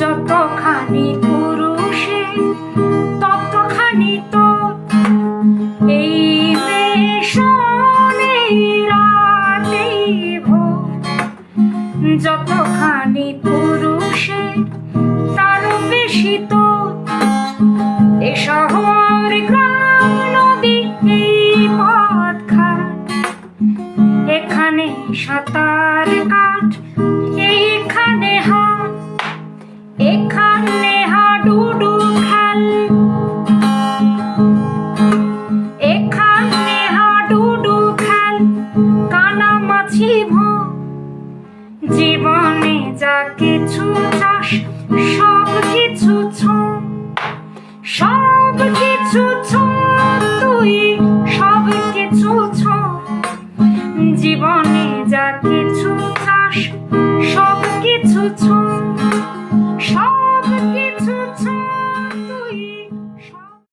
যতখানি পুরুষে, ততখানি তো এই রাতে যতখানি পুরুষে তার বেশি তো এ শহর, গ্রাম, নদী এই পথ এখানে সাঁতার কাঠ ভো। জীবনে যা কিছু চাস, সব কিছু সব কিছু তুই সব কিছু জীবনে যা কিছু চাস, সব কিছু